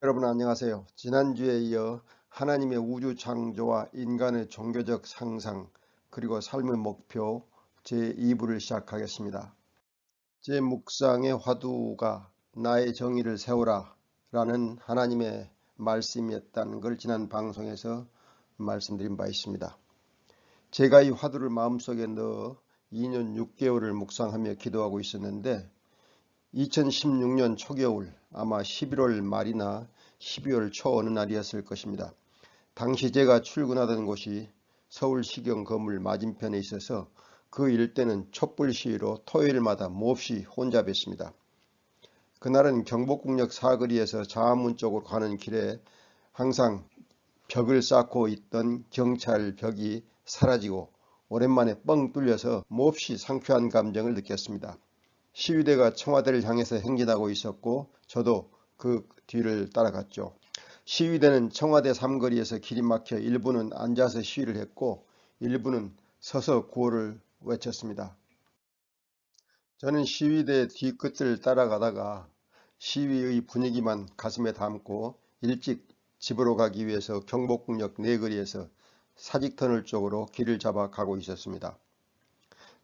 여러분 안녕하세요. 지난주에 이어 하나님의 우주 창조와 인간의 종교적 상상 그리고 삶의 목표 제2부를 시작하겠습니다. 제 묵상의 화두가 나의 정의를 세우라 라는 하나님의 말씀이었다는 걸 지난 방송에서 말씀드린 바 있습니다. 제가 이 화두를 마음속에 넣어 2년 6개월을 묵상하며 기도하고 있었는데 2016년 초겨울 아마 11월 말이나 12월 초 어느 날이었을 것입니다. 당시 제가 출근하던 곳이 서울시경 건물 맞은편에 있어서 그 일대는 촛불 시위로 토요일마다 몹시 혼잡했습니다. 그날은 경복궁역 사거리에서 자문 쪽으로 가는 길에 항상 벽을 쌓고 있던 경찰 벽이 사라지고 오랜만에 뻥 뚫려서 몹시 상쾌한 감정을 느꼈습니다. 시위대가 청와대를 향해서 행진하고 있었고 저도 그 뒤를 따라갔죠. 시위대는 청와대 삼거리에서 길이 막혀 일부는 앉아서 시위를 했고 일부는 서서 구호를 외쳤습니다. 저는 시위대 뒤끝을 따라가다가 시위의 분위기만 가슴에 담고 일찍 집으로 가기 위해서 경복궁역 내거리에서 사직터널 쪽으로 길을 잡아 가고 있었습니다.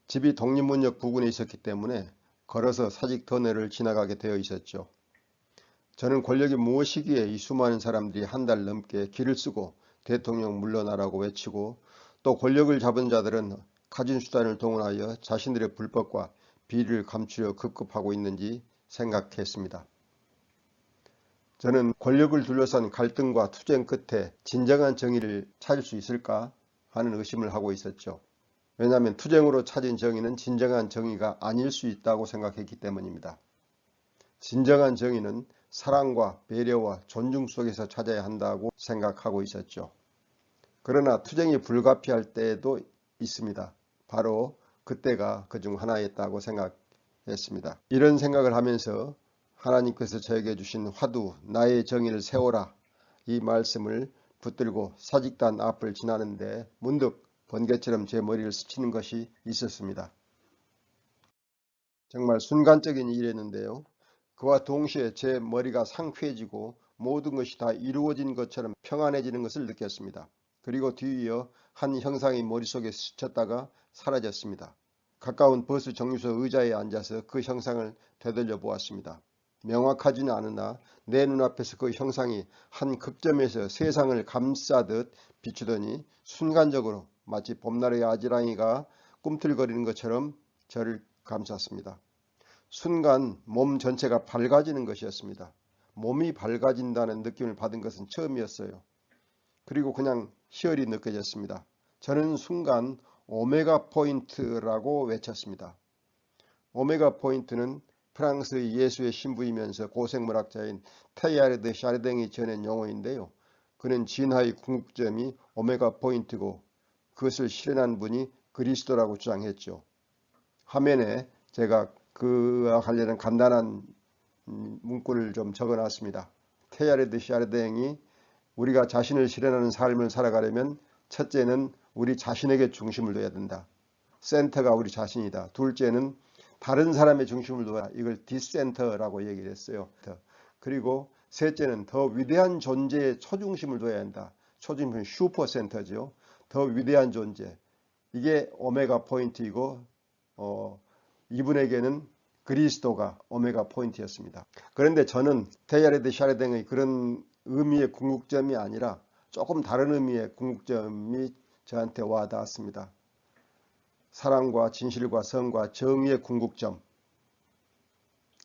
집이 독립문역 부근에 있었기 때문에 걸어서 사직 터널을 지나가게 되어 있었죠. 저는 권력이 무엇이기에 이 수많은 사람들이 한 달 넘게 길을 쓰고 대통령 물러나라고 외치고 또 권력을 잡은 자들은 가진 수단을 동원하여 자신들의 불법과 비리를 감추려 급급하고 있는지 생각했습니다. 저는 권력을 둘러싼 갈등과 투쟁 끝에 진정한 정의를 찾을 수 있을까 하는 의심을 하고 있었죠. 왜냐하면 투쟁으로 찾은 정의는 진정한 정의가 아닐 수 있다고 생각했기 때문입니다. 진정한 정의는 사랑과 배려와 존중 속에서 찾아야 한다고 생각하고 있었죠. 그러나 투쟁이 불가피할 때도 있습니다. 바로 그때가 그 중 하나였다고 생각했습니다. 이런 생각을 하면서 하나님께서 저에게 주신 화두 나의 정의를 세워라 이 말씀을 붙들고 사직단 앞을 지나는데 문득 번개처럼 제 머리를 스치는 것이 있었습니다. 정말 순간적인 일이었는데요. 그와 동시에 제 머리가 상쾌해지고 모든 것이 다 이루어진 것처럼 평안해지는 것을 느꼈습니다. 그리고 뒤이어 한 형상이 머릿속에 스쳤다가 사라졌습니다. 가까운 버스 정류소 의자에 앉아서 그 형상을 되돌려 보았습니다. 명확하지는 않으나 내 눈앞에서 그 형상이 한 극점에서 세상을 감싸듯 비추더니 순간적으로 마치 봄날의 아지랑이가 꿈틀거리는 것처럼 저를 감쌌습니다. 순간 몸 전체가 밝아지는 것이었습니다. 몸이 밝아진다는 느낌을 받은 것은 처음이었어요. 그리고 그냥 희열이 느껴졌습니다. 저는 순간 오메가 포인트라고 외쳤습니다. 오메가 포인트는 프랑스의 예수의 신부이면서 고생물학자인 테야르드 샤르댕이 지어낸 용어인데요. 그는 진화의 궁극점이 오메가 포인트고 그것을 실현한 분이 그리스도라고 주장했죠. 화면에 제가 그와 관련한 간단한 문구를 좀 적어놨습니다. 테야레드 샤르댕이 우리가 자신을 실현하는 삶을 살아가려면 첫째는 우리 자신에게 중심을 둬야 된다. 센터가 우리 자신이다. 둘째는 다른 사람의 중심을 둬야 이걸 디센터라고 얘기를 했어요. 그리고 셋째는 더 위대한 존재의 초중심을 둬야 한다. 초중심은 슈퍼센터죠. 더 위대한 존재. 이게 오메가 포인트이고 어, 이분에게는 그리스도가 오메가 포인트였습니다. 그런데 저는 테야레드 샤레댕의 그런 의미의 궁극점이 아니라 조금 다른 의미의 궁극점이 저한테 와 닿았습니다. 사랑과 진실과 성과 정의의 궁극점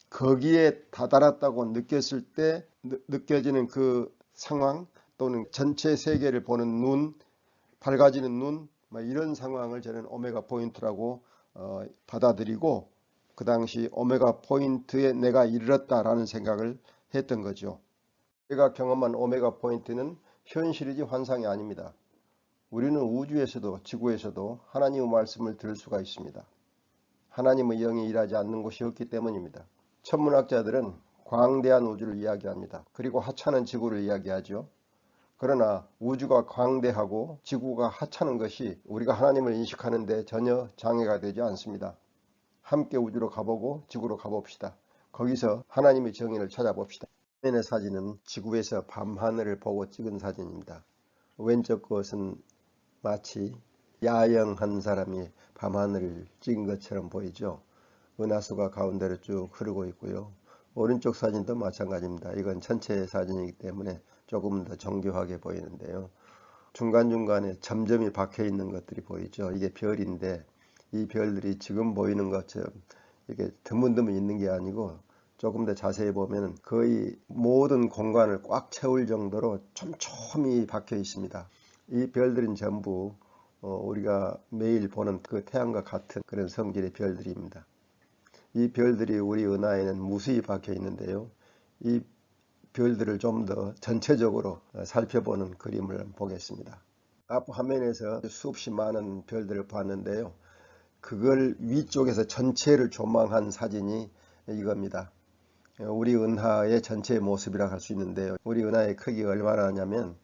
거기에 다다랐다고 느꼈을 때 느껴지는 그 상황 또는 전체 세계를 보는 눈 밝아지는 눈 이런 상황을 저는 오메가 포인트라고 어, 받아들이고 그 당시 오메가 포인트에 내가 이르렀다라는 생각을 했던 거죠. 제가 경험한 오메가 포인트는 현실이지 환상이 아닙니다. 우리는 우주에서도 지구에서도 하나님의 말씀을 들을 수가 있습니다. 하나님의 영이 일하지 않는 곳이 없기 때문입니다. 천문학자들은 광대한 우주를 이야기합니다. 그리고 하찮은 지구를 이야기하죠. 그러나 우주가 광대하고 지구가 하찮은 것이 우리가 하나님을 인식하는 데 전혀 장애가 되지 않습니다. 함께 우주로 가보고 지구로 가봅시다. 거기서 하나님의 정의를 찾아봅시다. 화면의 사진은 지구에서 밤하늘을 보고 찍은 사진입니다. 왼쪽 것은 마치 야영한 사람이 밤하늘을 찍은 것처럼 보이죠. 은하수가 가운데로 쭉 흐르고 있고요. 오른쪽 사진도 마찬가지입니다. 이건 전체 사진이기 때문에 조금 더 정교하게 보이는데요. 중간중간에 점점이 박혀 있는 것들이 보이죠. 이게 별인데 이 별들이 지금 보이는 것처럼 이게 드문드문 있는 게 아니고 조금 더 자세히 보면 거의 모든 공간을 꽉 채울 정도로 촘촘히 박혀 있습니다. 이 별들은 전부 어, 우리가 매일 보는 그 태양과 같은 그런 성질의 별들입니다. 이 별들이 우리 은하에는 무수히 박혀 있는데요. 이 별들을 좀 더 전체적으로 살펴보는 그림을 보겠습니다. 앞 화면에서 수없이 많은 별들을 봤는데요. 그걸 위쪽에서 전체를 조망한 사진이 이겁니다. 우리 은하의 전체 모습이라 할 수 있는데요. 우리 은하의 크기가 얼마나 하냐면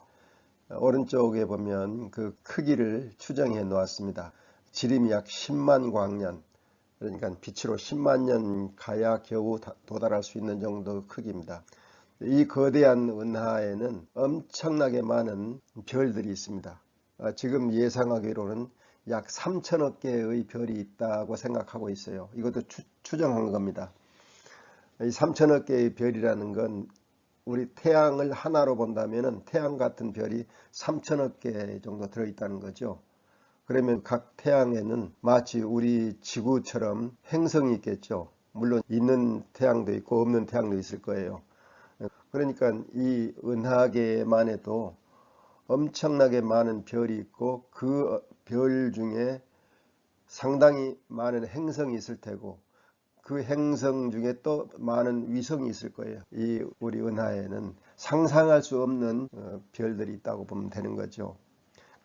오른쪽에 보면 그 크기를 추정해 놓았습니다. 지름이 약 10만 광년 그러니까 빛으로 10만 년 가야 겨우 도달할 수 있는 정도 크기입니다. 이 거대한 은하에는 엄청나게 많은 별들이 있습니다. 아, 지금 예상하기로는 약 3천억 개의 별이 있다고 생각하고 있어요. 이것도 추, 정한 겁니다. 이 3천억 개의 별이라는 건 우리 태양을 하나로 본다면 태양 같은 별이 3천억 개 정도 들어있다는 거죠. 그러면 각 태양에는 마치 우리 지구처럼 행성이 있겠죠. 물론 있는 태양도 있고 없는 태양도 있을 거예요. 그러니까 이 은하계만 해도 엄청나게 많은 별이 있고 그 별 중에 상당히 많은 행성이 있을 테고 그 행성 중에 또 많은 위성이 있을 거예요. 이 우리 은하에는 상상할 수 없는 어, 별들이 있다고 보면 되는 거죠.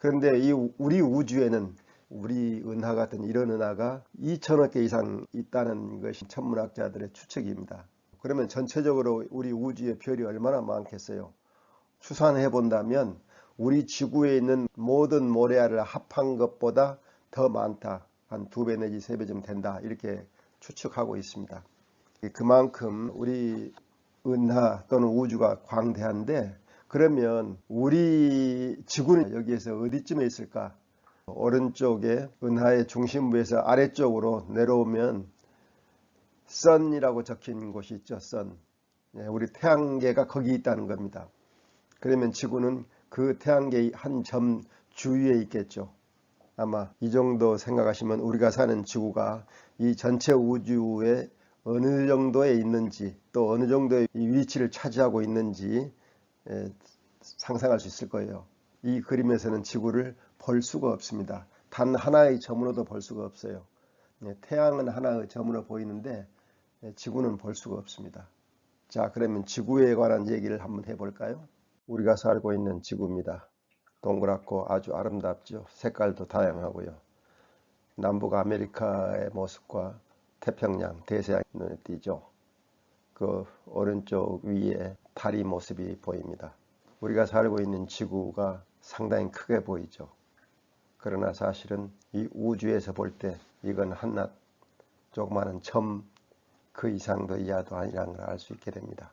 그런데 이 우리 우주에는 우리 은하 같은 이런 은하가 2천억 개 이상 있다는 것이 천문학자들의 추측입니다. 그러면 전체적으로 우리 우주의 별이 얼마나 많겠어요? 추산해 본다면 우리 지구에 있는 모든 모래알을 합한 것보다 더 많다. 한 두 배 내지 세 배쯤 된다. 이렇게 추측하고 있습니다. 그만큼 우리 은하 또는 우주가 광대한데 그러면 우리 지구는 여기에서 어디쯤에 있을까? 오른쪽에 은하의 중심부에서 아래쪽으로 내려오면 선이라고 적힌 곳이 있죠. 선. 예, 우리 태양계가 거기 있다는 겁니다. 그러면 지구는 그 태양계의 한 점 주위에 있겠죠. 아마 이 정도 생각하시면 우리가 사는 지구가 이 전체 우주에 어느 정도에 있는지 또 어느 정도의 위치를 차지하고 있는지 예, 상상할 수 있을 거예요. 이 그림에서는 지구를 볼 수가 없습니다. 단 하나의 점으로도 볼 수가 없어요. 예, 태양은 하나의 점으로 보이는데 예, 지구는 볼 수가 없습니다. 자 그러면 지구에 관한 얘기를 한번 해볼까요? 우리가 살고 있는 지구입니다. 동그랗고 아주 아름답죠. 색깔도 다양하고요. 남북 아메리카의 모습과 태평양, 대서양 눈에 띄죠. 그 오른쪽 위에 다리 모습이 보입니다. 우리가 살고 있는 지구가 상당히 크게 보이죠. 그러나 사실은 이 우주에서 볼 때 이건 한낱 조그마한 점 그 이상도 이하도 아니라는 걸 알 수 있게 됩니다.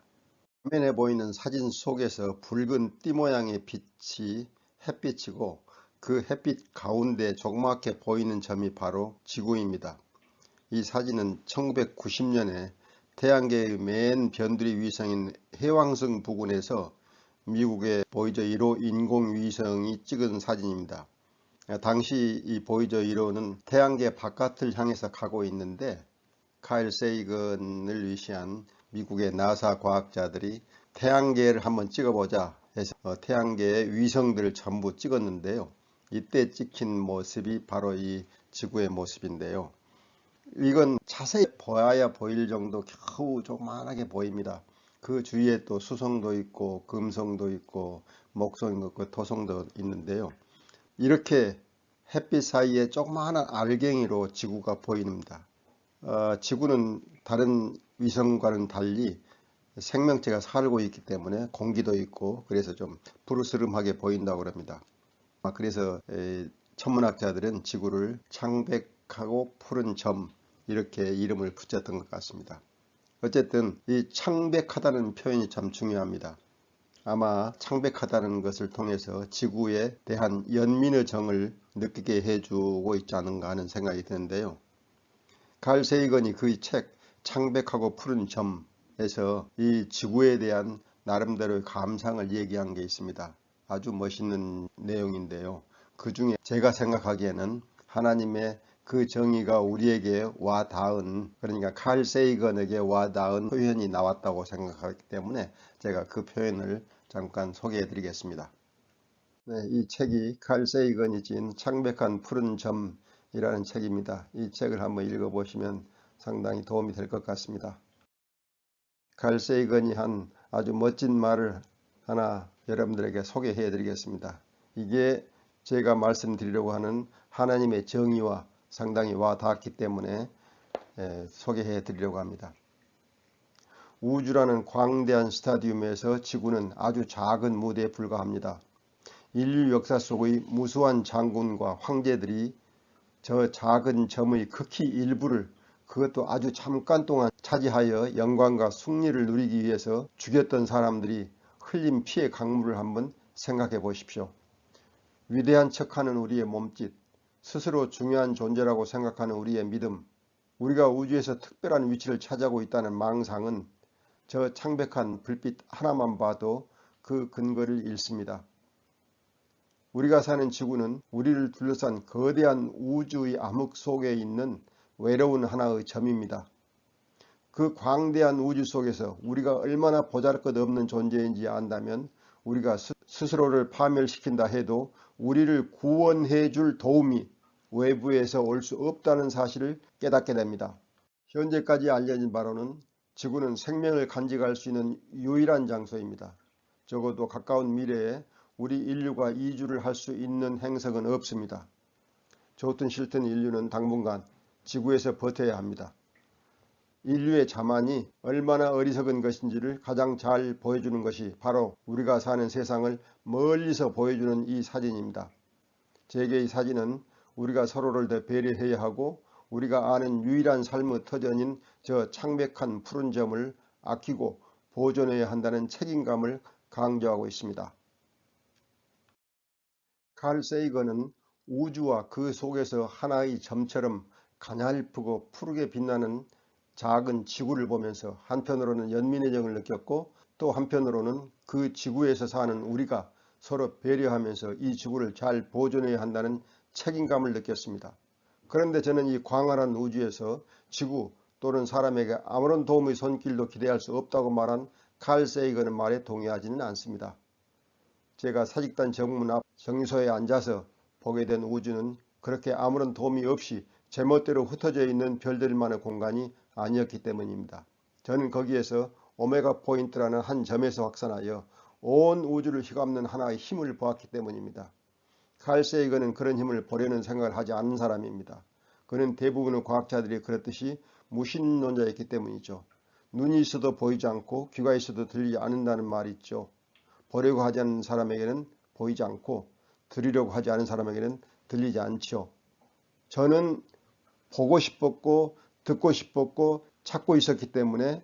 화면에 보이는 사진 속에서 붉은 띠 모양의 빛이 햇빛이고 그 햇빛 가운데 조그맣게 보이는 점이 바로 지구입니다. 이 사진은 1990년에 태양계의 맨 변두리 위성인 해왕성 부근에서 미국의 보이저 1호 인공위성이 찍은 사진입니다. 당시 이 보이저 1호는 태양계 바깥을 향해서 가고 있는데 카일 세이건을 위시한 미국의 나사 과학자들이 태양계를 한번 찍어보자 해서 어, 태양계의 위성들을 전부 찍었는데요. 이때 찍힌 모습이 바로 이 지구의 모습인데요. 이건 자세히 보아야 보일 정도 겨우 조그만하게 보입니다. 그 주위에 또 수성도 있고 금성도 있고 목성도 있고 토성도 있는데요. 이렇게 햇빛 사이에 조그마한 알갱이로 지구가 보입니다. 어, 지구는 다른 위성과는 달리 생명체가 살고 있기 때문에 공기도 있고 그래서 좀 푸르스름하게 보인다고 합니다. 아, 그래서 천문학자들은 지구를 창백하고 푸른 점 이렇게 이름을 붙였던 것 같습니다. 어쨌든 이 창백하다는 표현이 참 중요합니다. 아마 창백하다는 것을 통해서 지구에 대한 연민의 정을 느끼게 해주고 있지 않은가 하는 생각이 드는데요. 칼 세이건이 그책 창백하고 푸른 점에서 이 지구에 대한 나름대로의 감상을 얘기한 게 있습니다. 아주 멋있는 내용인데요. 그 중에 제가 생각하기에는 하나님의 그 정의가 우리에게 와 닿은 그러니까 칼 세이건에게 와 닿은 표현이 나왔다고 생각하기 때문에 제가 그 표현을 잠깐 소개해 드리겠습니다. 네, 이 책이 칼 세이건이 지은 창백한 푸른 점이라는 책입니다. 이 책을 한번 읽어보시면 상당히 도움이 될 것 같습니다. 칼 세이건이 한 아주 멋진 말을 하나 여러분들에게 소개해 드리겠습니다. 이게 제가 말씀드리려고 하는 하나님의 정의와 상당히 와 닿기 때문에 소개해 드리려고 합니다. 우주라는 광대한 스타디움에서 지구는 아주 작은 무대에 불과합니다. 인류 역사 속의 무수한 장군과 황제들이 저 작은 점의 극히 일부를 그것도 아주 잠깐 동안 차지하여 영광과 승리를 누리기 위해서 죽였던 사람들이 흘린 피의 강물을 한번 생각해 보십시오. 위대한 척하는 우리의 몸짓, 스스로 중요한 존재라고 생각하는 우리의 믿음, 우리가 우주에서 특별한 위치를 차지하고 있다는 망상은 저 창백한 불빛 하나만 봐도 그 근거를 잃습니다. 우리가 사는 지구는 우리를 둘러싼 거대한 우주의 암흑 속에 있는 외로운 하나의 점입니다. 그 광대한 우주 속에서 우리가 얼마나 보잘것없는 존재인지 안다면 우리가 스스로를 파멸시킨다 해도 우리를 구원해 줄 도움이 외부에서 올 수 없다는 사실을 깨닫게 됩니다. 현재까지 알려진 바로는 지구는 생명을 간직할 수 있는 유일한 장소입니다. 적어도 가까운 미래에 우리 인류가 이주를 할 수 있는 행성은 없습니다. 좋든 싫든 인류는 당분간 지구에서 버텨야 합니다. 인류의 자만이 얼마나 어리석은 것인지를 가장 잘 보여주는 것이 바로 우리가 사는 세상을 멀리서 보여주는 이 사진입니다. 제게 이 사진은 우리가 서로를 더 배려해야 하고 우리가 아는 유일한 삶의 터전인 저 창백한 푸른 점을 아끼고 보존해야 한다는 책임감을 강조하고 있습니다. 칼 세이건은 우주와 그 속에서 하나의 점처럼 가냘프고 푸르게 빛나는 작은 지구를 보면서 한편으로는 연민의 정을 느꼈고 또 한편으로는 그 지구에서 사는 우리가 서로 배려하면서 이 지구를 잘 보존해야 한다는 책임감을 느꼈습니다. 그런데 저는 이 광활한 우주에서 지구 또는 사람에게 아무런 도움의 손길도 기대할 수 없다고 말한 칼 세이건의 말에 동의하지는 않습니다. 제가 사직단 정문 앞 정서에 앉아서 보게 된 우주는 그렇게 아무런 도움이 없이 제멋대로 흩어져 있는 별들만의 공간이 아니었기 때문입니다. 저는 거기에서 오메가 포인트라는 한 점에서 확산하여 온 우주를 휘감는 하나의 힘을 보았기 때문입니다. 칼 세이건은 그런 힘을 보려는 생각을 하지 않는 사람입니다. 그는 대부분의 과학자들이 그렇듯이 무신론자였기 때문이죠. 눈이 있어도 보이지 않고 귀가 있어도 들리지 않는다는 말이 있죠. 보려고 하지 않는 사람에게는 보이지 않고 들으려고 하지 않은 사람에게는 들리지 않죠. 저는 보고 싶었고 듣고 싶었고 찾고 있었기 때문에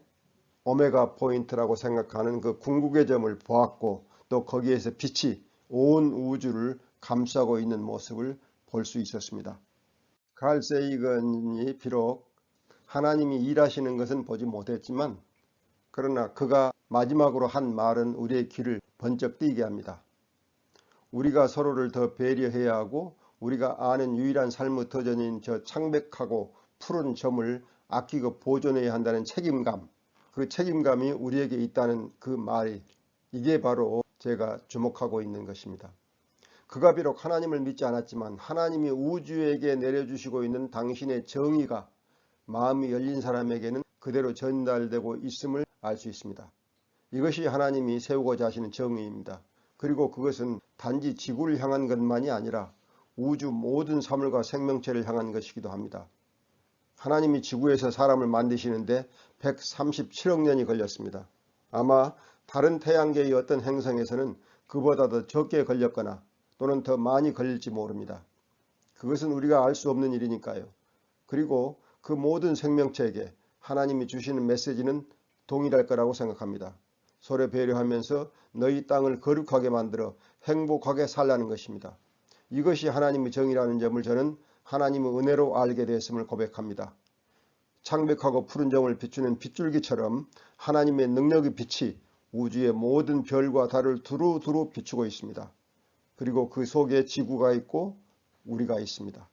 오메가 포인트라고 생각하는 그 궁극의 점을 보았고 또 거기에서 빛이 온 우주를 감싸고 있는 모습을 볼 수 있었습니다. 칼 세이건이 비록 하나님이 일하시는 것은 보지 못했지만 그러나 그가 마지막으로 한 말은 우리의 귀를 번쩍 뜨게 합니다. 우리가 서로를 더 배려해야 하고 우리가 아는 유일한 삶의 터전인 저 창백하고 푸른 점을 아끼고 보존해야 한다는 책임감 그 책임감이 우리에게 있다는 그 말이 이게 바로 제가 주목하고 있는 것입니다. 그가 비록 하나님을 믿지 않았지만 하나님이 우주에게 내려주시고 있는 당신의 정의가 마음이 열린 사람에게는 그대로 전달되고 있음을 알 수 있습니다. 이것이 하나님이 세우고자 하시는 정의입니다. 그리고 그것은 단지 지구를 향한 것만이 아니라 우주 모든 사물과 생명체를 향한 것이기도 합니다. 하나님이 지구에서 사람을 만드시는데 137억 년이 걸렸습니다. 아마 다른 태양계의 어떤 행성에서는 그보다 더 적게 걸렸거나 또는 더 많이 걸릴지 모릅니다. 그것은 우리가 알 수 없는 일이니까요. 그리고 그 모든 생명체에게 하나님이 주시는 메시지는 동일할 거라고 생각합니다. 서로 배려하면서 너희 땅을 거룩하게 만들어 행복하게 살라는 것입니다. 이것이 하나님의 정의라는 점을 저는 하나님의 은혜로 알게 되었음을 고백합니다. 창백하고 푸른 점을 비추는 빗줄기처럼 하나님의 능력의 빛이 우주의 모든 별과 달을 두루두루 비추고 있습니다. 그리고 그 속에 지구가 있고 우리가 있습니다.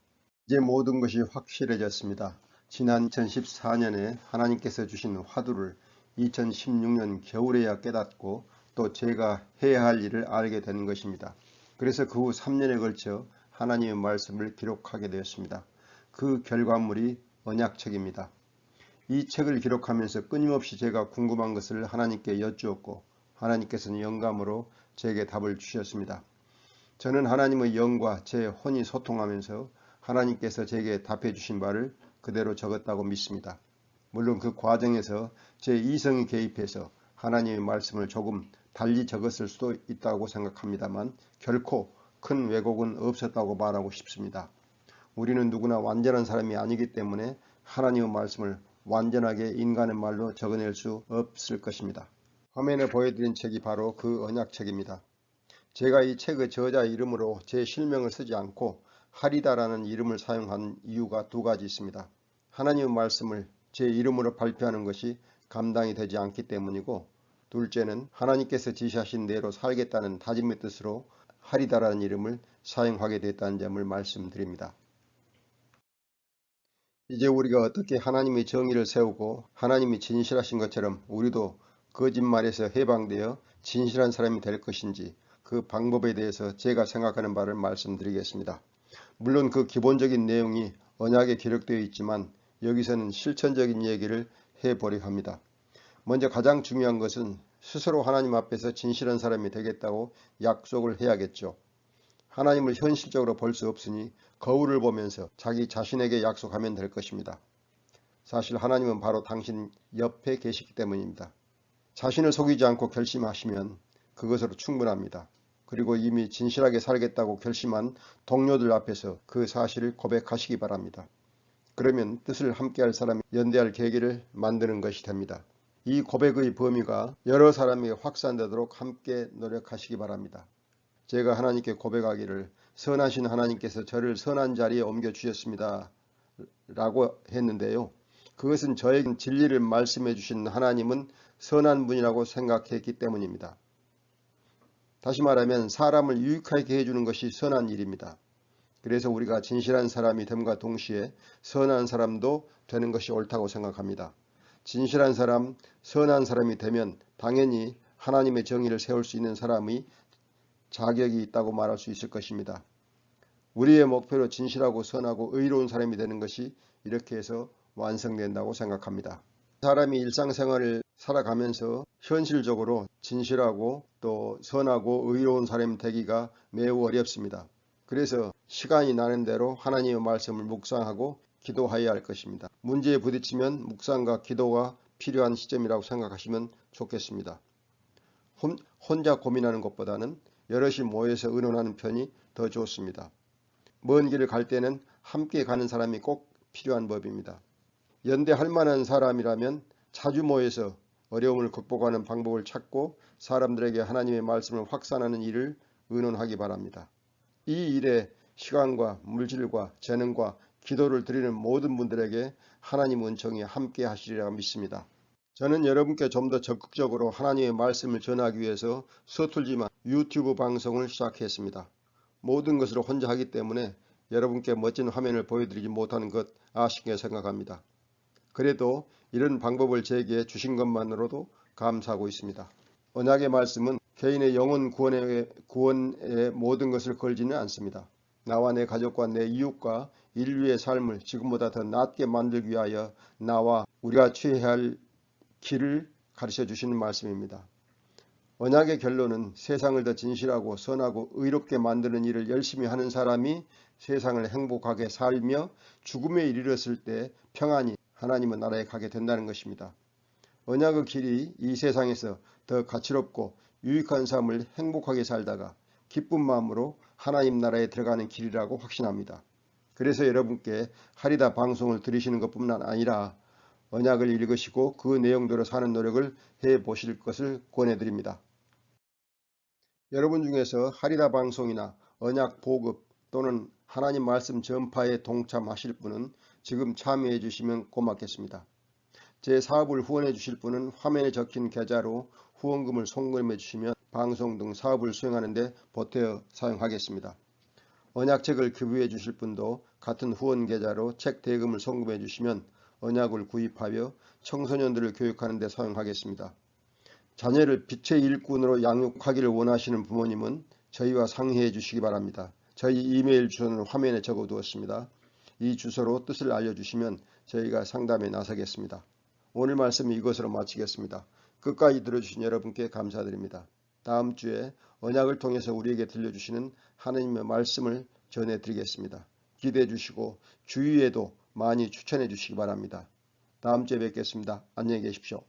이제 모든 것이 확실해졌습니다. 지난 2014년에 하나님께서 주신 화두를 2016년 겨울에야 깨닫고 또 제가 해야 할 일을 알게 되는 것입니다. 그래서 그 후 3년에 걸쳐 하나님의 말씀을 기록하게 되었습니다. 그 결과물이 언약책입니다. 이 책을 기록하면서 끊임없이 제가 궁금한 것을 하나님께 여쭈었고 하나님께서는 영감으로 제게 답을 주셨습니다. 저는 하나님의 영과 제 혼이 소통하면서 하나님께서 제게 답해 주신 바를 그대로 적었다고 믿습니다. 물론 그 과정에서 제 이성이 개입해서 하나님의 말씀을 조금 달리 적었을 수도 있다고 생각합니다만 결코 큰 왜곡은 없었다고 말하고 싶습니다. 우리는 누구나 완전한 사람이 아니기 때문에 하나님의 말씀을 완전하게 인간의 말로 적어낼 수 없을 것입니다. 화면에 보여드린 책이 바로 그 언약책입니다. 제가 이 책의 저자 이름으로 제 실명을 쓰지 않고 하리다라는 이름을 사용한 이유가 두 가지 있습니다. 하나님의 말씀을 제 이름으로 발표하는 것이 감당이 되지 않기 때문이고 둘째는 하나님께서 지시하신 대로 살겠다는 다짐의 뜻으로 하리다라는 이름을 사용하게 됐다는 점을 말씀드립니다. 이제 우리가 어떻게 하나님의 정의를 세우고 하나님이 진실하신 것처럼 우리도 거짓말에서 해방되어 진실한 사람이 될 것인지 그 방법에 대해서 제가 생각하는 바를 말씀드리겠습니다. 물론 그 기본적인 내용이 언약에 기록되어 있지만 여기서는 실천적인 얘기를 해보려 합니다. 먼저 가장 중요한 것은 스스로 하나님 앞에서 진실한 사람이 되겠다고 약속을 해야겠죠. 하나님을 현실적으로 볼 수 없으니 거울을 보면서 자기 자신에게 약속하면 될 것입니다. 사실 하나님은 바로 당신 옆에 계시기 때문입니다. 자신을 속이지 않고 결심하시면 그것으로 충분합니다. 그리고 이미 진실하게 살겠다고 결심한 동료들 앞에서 그 사실을 고백하시기 바랍니다. 그러면 뜻을 함께할 사람이 연대할 계기를 만드는 것이 됩니다. 이 고백의 범위가 여러 사람에게 확산되도록 함께 노력하시기 바랍니다. 제가 하나님께 고백하기를 선하신 하나님께서 저를 선한 자리에 옮겨 주셨습니다. 라고 했는데요. 그것은 저에게 진리를 말씀해 주신 하나님은 선한 분이라고 생각했기 때문입니다. 다시 말하면 사람을 유익하게 해주는 것이 선한 일입니다. 그래서 우리가 진실한 사람이 됨과 동시에 선한 사람도 되는 것이 옳다고 생각합니다. 진실한 사람, 선한 사람이 되면 당연히 하나님의 정의를 세울 수 있는 사람이 자격이 있다고 말할 수 있을 것입니다. 우리의 목표로 진실하고 선하고 의로운 사람이 되는 것이 이렇게 해서 완성된다고 생각합니다. 사람이 일상생활을 살아가면서 현실적으로 진실하고 또 선하고 의로운 사람이 되기가 매우 어렵습니다. 그래서 시간이 나는 대로 하나님의 말씀을 묵상하고 기도하여야 할 것입니다. 문제에 부딪히면 묵상과 기도가 필요한 시점이라고 생각하시면 좋겠습니다. 혼자 고민하는 것보다는 여럿이 모여서 의논하는 편이 더 좋습니다. 먼 길을 갈 때는 함께 가는 사람이 꼭 필요한 법입니다. 연대할 만한 사람이라면 자주 모여서 어려움을 극복하는 방법을 찾고 사람들에게 하나님의 말씀을 확산하는 일을 의논하기 바랍니다. 이 일에 시간과 물질과 재능과 기도를 드리는 모든 분들에게 하나님 은총이 함께 하시리라 믿습니다. 저는 여러분께 좀 더 적극적으로 하나님의 말씀을 전하기 위해서 서툴지만 유튜브 방송을 시작했습니다. 모든 것을 혼자 하기 때문에 여러분께 멋진 화면을 보여드리지 못하는 것 아쉽게 생각합니다. 그래도 이런 방법을 제게 주신 것만으로도 감사하고 있습니다. 언약의 말씀은 개인의 영혼 구원에, 구원에 모든 것을 걸지는 않습니다. 나와 내 가족과 내 이웃과 인류의 삶을 지금보다 더 낫게 만들기 위하여 나와 우리가 취해야 할 길을 가르쳐 주시는 말씀입니다. 언약의 결론은 세상을 더 진실하고 선하고 의롭게 만드는 일을 열심히 하는 사람이 세상을 행복하게 살며 죽음에 이르렀을 때 평안히 하나님의 나라에 가게 된다는 것입니다. 언약의 길이 이 세상에서 더 가치롭고 유익한 삶을 행복하게 살다가 기쁜 마음으로 하나님 나라에 들어가는 길이라고 확신합니다. 그래서 여러분께 하리다 방송을 들으시는 것뿐만 아니라 언약을 읽으시고 그 내용대로 사는 노력을 해 보실 것을 권해드립니다. 여러분 중에서 하리다 방송이나 언약 보급 또는 하나님 말씀 전파에 동참하실 분은 지금 참여해 주시면 고맙겠습니다. 제 사업을 후원해 주실 분은 화면에 적힌 계좌로 후원금을 송금해 주시면 방송 등 사업을 수행하는 데 보태어 사용하겠습니다. 언약책을 교부해 주실 분도 같은 후원 계좌로 책 대금을 송금해 주시면 언약을 구입하여 청소년들을 교육하는 데 사용하겠습니다. 자녀를 빛의 일꾼으로 양육하기를 원하시는 부모님은 저희와 상의해 주시기 바랍니다. 저희 이메일 주소는 화면에 적어 두었습니다. 이 주소로 뜻을 알려주시면 저희가 상담에 나서겠습니다. 오늘 말씀 이것으로 마치겠습니다. 끝까지 들어주신 여러분께 감사드립니다. 다음 주에 언약을 통해서 우리에게 들려주시는 하나님의 말씀을 전해드리겠습니다. 기대해 주시고 주위에도 많이 추천해 주시기 바랍니다. 다음 주에 뵙겠습니다. 안녕히 계십시오.